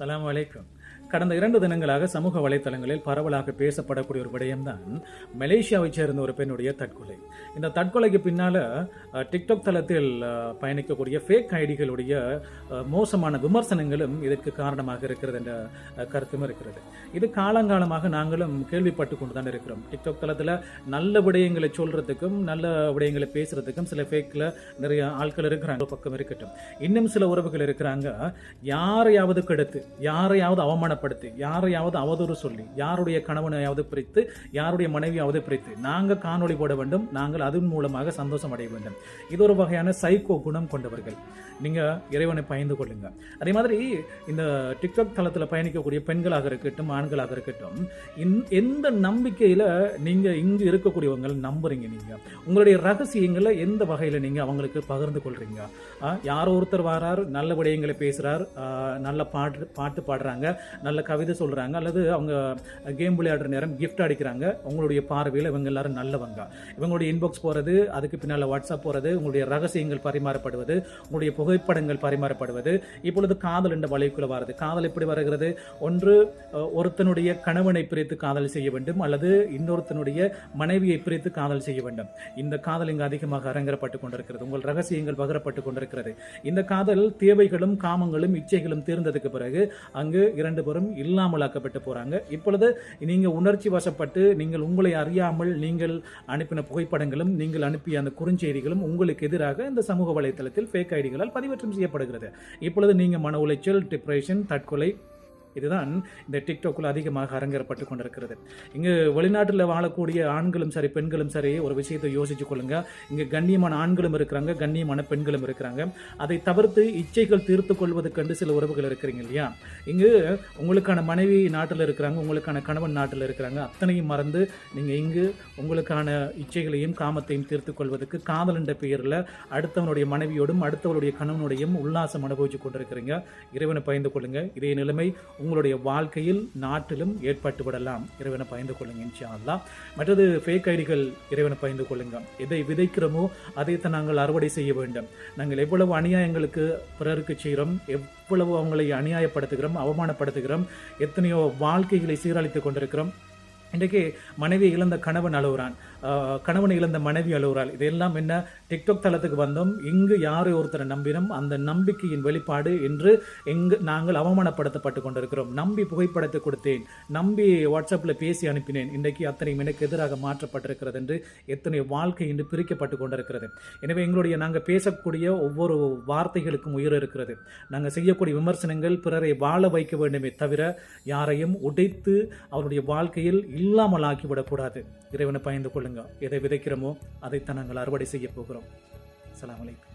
சலாம் வலைக்கம் கடந்த இரண்டு தினங்களாக சமூக வலைத்தளங்களில் பரவலாக பேசப்படக்கூடிய ஒரு விடயம்தான் மலேசியாவைச் சேர்ந்த ஒரு பெண்ணுடைய தற்கொலை. இந்த தற்கொலைக்கு பின்னால டிக்டாக் தளத்தில் பயணிக்கக்கூடிய ஃபேக் ஐடிகளுடைய மோசமான விமர்சனங்களும் இதற்கு காரணமாக இருக்கிறது என்ற கருத்தும் இருக்கிறது. இது காலங்காலமாக நாங்களும் கேள்விப்பட்டு கொண்டு தான் இருக்கிறோம். டிக்டாக் தளத்தில் நல்ல விடயங்களை சொல்றதுக்கும் நல்ல விடயங்களை பேசுறதுக்கும் சில ஃபேக்கில் நிறைய ஆட்கள் இருக்கிறாங்க. பக்கம் இருக்கட்டும். இன்னும் சில உறவுகள் இருக்கிறாங்க. யாரையாவது கெடுத்து யாரையாவது அவமானப்படுத்தி யாரையாவது அவதூறு சொல்லி யாருடைய கணவனையாவது பிரித்து யாருடைய மனைவியாவது பிரித்து. நாங்கள் காணொளி போட வேண்டும். நாங்கள் அதன் மூலமாக சந்தோஷம் அடைய வேண்டும். இது ஒரு வகையான சைக்கோ குணம் கொண்டவர்கள். நீங்க இறைவனை பயந்து கொள்ளுங்க. அதே மாதிரி இந்த டிக்டாக் தளத்தில் பயணிக்கக்கூடிய பெண்களாக இருக்கட்டும் ஆண்களாக இருக்கட்டும் இந் எந்த நம்பிக்கையில் நீங்கள் இங்கு இருக்கக்கூடியவங்க நம்புறீங்க நீங்க? உங்களுடைய ரகசியங்களை எந்த வகையில் நீங்க அவங்களுக்கு பகிர்ந்து கொள்றீங்க? யாரோ ஒருத்தர் வரார் நல்ல விடயங்களை பேசுகிறார் நல்ல பாட்டு பாட்டு பாடுறாங்க நல்ல கவிதை சொல்றாங்க அல்லது அவங்க கேம் விளையாடுற நேரம் கிஃப்ட் அடிக்கிறாங்க. உங்களுடைய பார்வையில் இவங்க எல்லாரும் நல்லவங்க. இவங்களுடைய இன்பாக்ஸ் போறது அதுக்கு பின்னால் வாட்ஸ்அப் போறது உங்களுடைய ரகசியங்கள் பரிமாறப்படுவது உங்களுடைய புகைப்படங்கள் பரிமாறப்படுவது. இப்பொழுது காதல் என்ற வலைக்குள்ள வருது காதல் எப்படி வருகிறது? ஒன்று ஒருத்தனுடைய கணவனை பிரித்து காதல் செய்ய வேண்டும் அல்லது இன்னொருத்தனுடைய மனைவியை பிரித்து காதல் செய்ய வேண்டும். இந்த காதல் இங்கு அதிகமாக அரங்கேறப்பட்டு கொண்டிருக்கிறது. உங்கள் ரகசியங்கள் பகிரப்பட்டு கொண்டிருக்கிறது. இந்த காதல் தேவைகளும் காமங்களும் இச்சைகளும் தீர்ந்ததுக்கு பிறகு அங்கு இரண்டு பேரும் இல்லாமலாக்கப்பட்டு போறாங்க. இப்பொழுது நீங்க உணர்ச்சி வசப்பட்டு நீங்கள் உங்களை அறியாமல் நீங்கள் அனுப்பின புகைப்படங்களும் நீங்கள் அனுப்பிய அந்த குறுஞ்செய்திகளும் உங்களுக்கு எதிராக இந்த சமூக வலைத்தளத்தில் ஃபேக் ஐடிகளால் பதிவேற்றம் செய்யப்படுகிறது. இப்பொழுது நீங்கள் மன உளைச்சல் டிப்ரெஷன் தற்கொலை இதுதான் இந்த டிக்டாக்கில் அதிகமாக அரங்கேறப்பட்டு கொண்டிருக்கிறது. இங்கு வெளிநாட்டில் வாழக்கூடிய ஆண்களும் சரி பெண்களும் சரி ஒரு விஷயத்தை யோசிச்சு கொள்ளுங்க. இங்கே கண்ணியமான ஆண்களும் இருக்கிறாங்க கண்ணியமான பெண்களும் இருக்கிறாங்க. அதை தவிர்த்து இச்சைகள் தீர்த்து கொள்வதற்கென்று சில உறவுகள் இருக்கிறீங்க இல்லையா? இங்கு உங்களுக்கான மனைவி நாட்டில் இருக்கிறாங்க உங்களுக்கான கணவன் நாட்டில் இருக்கிறாங்க. அத்தனையும் மறந்து நீங்கள் இங்கு உங்களுக்கான இச்சைகளையும் காமத்தையும் தீர்த்து கொள்வதற்கு காதல் என்ற பெயரில் அடுத்தவனுடைய மனைவியோடும் அடுத்தவனுடைய கணவனுடையும் உல்லாசம் அனுபவிச்சு கொண்டிருக்கிறீங்க. இறைவனை பயந்து கொள்ளுங்க. இதே நிலைமை உங்களுடைய வாழ்க்கையில் நாட்டிலும் ஏற்பட்டு விடலாம் இறைவனை பயந்து கொள்ளுங்க இன்ஷா மற்றது ஃபேக் ஐடிகள் இறைவனை பயந்து கொள்ளுங்க. எதை விதைக்கிறோமோ அதைத்தான் நாங்கள் அறுவடை செய்ய வேண்டும். நாங்கள் எவ்வளவு அநியாயங்களுக்கு பிறருக்கு செய்கிறோம் எவ்வளவு அவங்களை அநியாயப்படுத்துகிறோம் அவமானப்படுத்துகிறோம் எத்தனையோ வாழ்க்கைகளை சீரழித்துக் கொண்டிருக்கிறோம். இன்றைக்கு மனைவி இழந்த கணவன் அழுகுறான் கணவன் கணவனை இழந்த மனைவி அழுகுறாள் இதெல்லாம் என்ன? டிக்டாக் தளத்துக்கு வந்தோம். இங்கு யாரை ஒருத்தரை நம்பினோம்? அந்த நம்பிக்கையின் வெளிப்பாடு என்று எங்கு நாங்கள் அவமானப்படுத்தப்பட்டு கொண்டிருக்கிறோம். நம்பி புகைப்படத்தை கொடுத்தேன். நம்பி வாட்ஸ்அப்பில் பேசி அனுப்பினேன். இன்றைக்கு அத்தனை எனக்கு எதிராக மாற்றப்பட்டிருக்கிறது என்று எத்தனை வாழ்க்கை இன்று பிரிக்கப்பட்டு கொண்டிருக்கிறது. எனவே எங்களுடைய நாங்கள் பேசக்கூடிய ஒவ்வொரு வார்த்தைகளுக்கும் உயிர் இருக்கிறது. நாங்கள் செய்யக்கூடிய விமர்சனங்கள் பிறரை வாழ வைக்க வேண்டுமே தவிர யாரையும் உடைத்து அவருடைய வாழ்க்கையில் இல்லாமல் ஆக்கிவிடக்கூடாது. இறைவனை பயந்து கொள்ளுங்க. எதை விதைக்கிறோமோ அதைத்தான் நாங்கள் அறுவடை செய்ய போகிறோம். சலாம் அலைக்கும்.